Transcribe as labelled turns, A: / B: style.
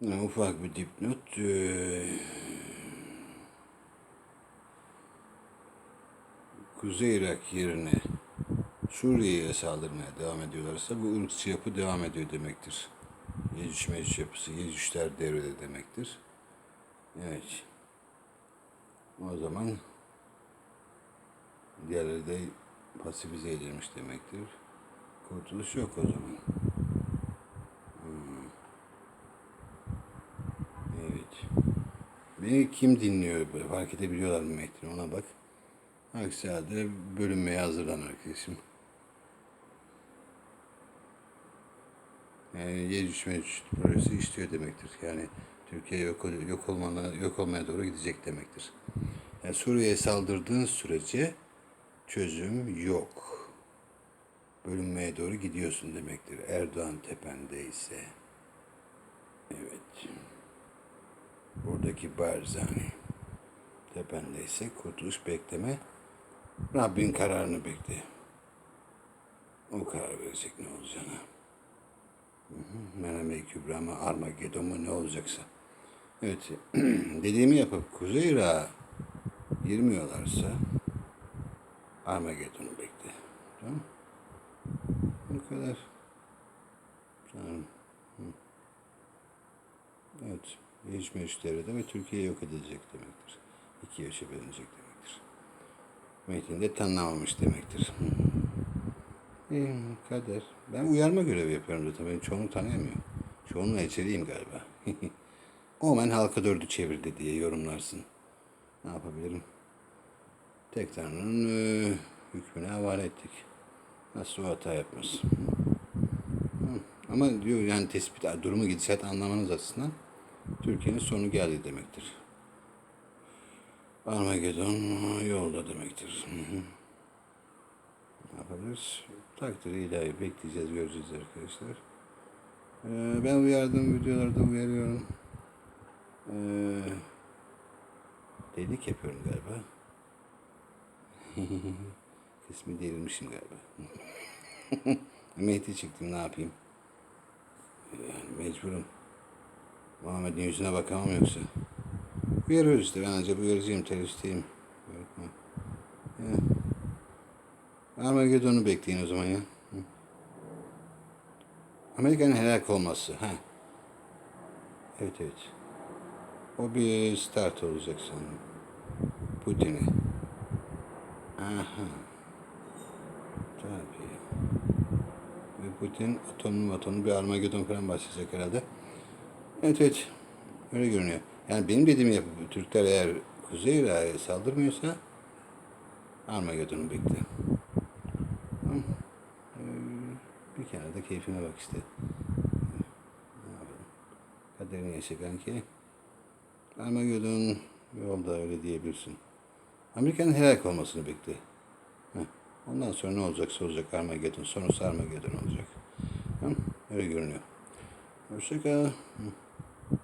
A: Ufak bir dipnot. Ee, Kuzey Irak yerine Suriye'ye saldırmaya devam ediyorlarsa bu ırkçı yapı devam ediyor demektir. Yecüc Mecüc yapısı, Yecücler devrede demektir. Evet. O zaman diğerleri de pasifize edilmiş demektir. Kurtuluş yok o zaman. Hmm. Evet. Beni kim dinliyor? Fark edebiliyorlar mı Metin? Ona bak. Aksi halde bölünmeye hazırlan arkadaşım. Yani Yecüc Mecüc projesi işliyor demektir. Yani Türkiye yok, yok, olmana, yok olmaya doğru gidecek demektir. Yani Suriye'ye saldırdığın sürece çözüm yok. Bölünmeye doğru gidiyorsun demektir. Erdoğan tependeyse. Evet. Buradaki Barzani tependeyse kurtuluş bekleme. Rabbin kararını bekle. O karar verecek ne olacağını. Meneme Kübra mı Armageddon mu ne olacaksa. Evet. Dediğimi yapıp Kuzey Irak'a girmiyorlarsa Armageddon'u bekle. Tamam? Bu kadar. Sanırım. Evet. Hiç meşrutlerde ve Türkiye yok edilecek demektir. İki yaşa bölünecek demektir. Metin de tanınamamış demektir. İyi, kader. Ben uyarma görevi yapıyorum zaten. Beni çoğunu tanıyamıyor. Çoğunun elçiliyim galiba. Omen halka dördü çevirdi diye yorumlarsın. Ne yapabilirim? Tek Tanrı'nın e, hükmüne havale ettik. Nasıl o hata yapmaz. Ama diyor yani tespit, durumu gidişat anlamanız açısından Türkiye'nin sonu geldi demektir. Armageddon yolda demektir. Ne yapabiliriz? Takdiri ilahi bekleyeceğiz, göreceğiz arkadaşlar. Ee, ben uyardığım videolarda uyarıyorum. Ee, delik yapıyorum galiba. Kısmı delirmişim galiba. Mehdi çıktım ne yapayım? Yani mecburum. Muhammed'in yüzüne bakamam yoksa. Uyarıyoruz işte ben ancak uyarıcıyım. Bakma. Ya. Armageddon'u bekleyin o zaman ya. Amerika'nın helak olması. Ha. Evet evet. O bir start olacak sanırım. Putin'e. Aha. Tabii. Ve Putin atomlu atomlu bir Armageddon falan başlayacak herhalde. Evet evet. Öyle görünüyor. Yani benim dediğimi yapıp Türkler eğer Kuzey Irak'a saldırmıyorsa Armageddon'u bekle. Tamam. Ee, bir kenarda keyfine bak işte. Ne yapalım? Kaderini yaşa kanki. Armageddon yolda öyle diyebilirsin. Amerika'nın helak olmasını bekle. Ondan sonra ne olacaksa olacak Armageddon. Sonrası Armageddon olacak. Öyle görünüyor. Hoşça kal. Hı.